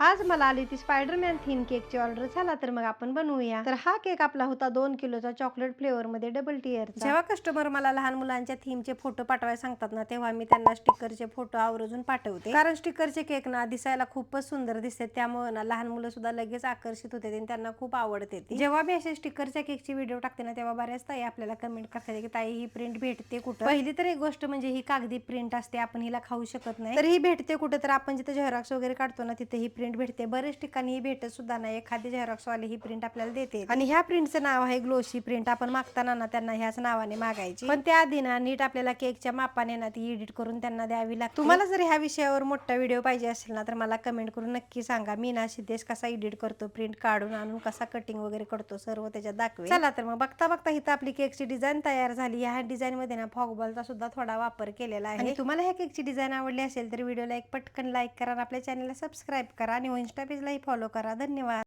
आज मला आली ती स्पायडरमॅन थीम केकची ऑर्डर झाला तर मग आपण बनवूया. तर हा केक आपला होता दोन किलोचा चॉकलेट फ्लेवर मध्ये डबल टीयर जेव्हा कस्टमर मला लहान मुलांच्या थीमचे फोटो पाठवायला सांगतात ना तेव्हा मी त्यांना स्टिकरचे फोटो आवर्जून पाठवते. कारण स्टिकरचे केक ना दिसायला खूपच सुंदर दिसते त्यामुळे ना लहान मुलं सुद्धा लगेच आकर्षित होते आणि त्यांना खूप आवडते जेव्हा मी असे स्टिकरच्या केकची व्हिडिओ टाकते ना तेव्हा बऱ्याच ताई आपल्याला कमेंट करतात की ताई ही प्रिंट भेटते कुठं? पहिली तर एक गोष्ट म्हणजे ही कागदी प्रिंट असते आपण हिला खाऊ शकत नाही. तर ही भेटते कुठं? तर आपण जिथे झेरॉक्स वगैरे काढतो ना तिथे ही प्रिंट भेटते. बरेच ठिकाणी ही भेटत सुद्धा नाही. एखादी झेरॉक्स वाली ही प्रिंट आपल्याला देते. आणि ह्या प्रिंटचं नाव आहे ग्लोशी प्रिंट आपण मागताना ना त्यांना ह्याच नावाने मागायची. पण त्याआधी ना नीट आपल्याला केकच्या मापाने ना ती एडिट करून त्यांना द्यावी लागते. तुम्हाला जर ह्या विषयावर मोठा व्हिडिओ पाहिजे असेल ना तर मला कमेंट करून नक्की सांगा. मी ना सिद्धेश कसा एडिट करतो प्रिंट काढून आणून कसा कटिंग वगैरे करतो सर्व त्याच्यात दाखवे चला तर मग बघता बघता इथं आपली केकची डिझाईन तयार झाली. ह्या डिझाईन मध्ये ना फॉगबॉलचा सुद्धा थोडा वापर केलेला आहे. तुम्हाला ह्या केकची डिझाईन आवडली असेल तर व्हिडिओला एक पटकन लाईक करा आणि आपल्या चॅनलला सबस्क्राईब करा. आणि इन्स्टा पेजलाही फॉलो करा. धन्यवाद.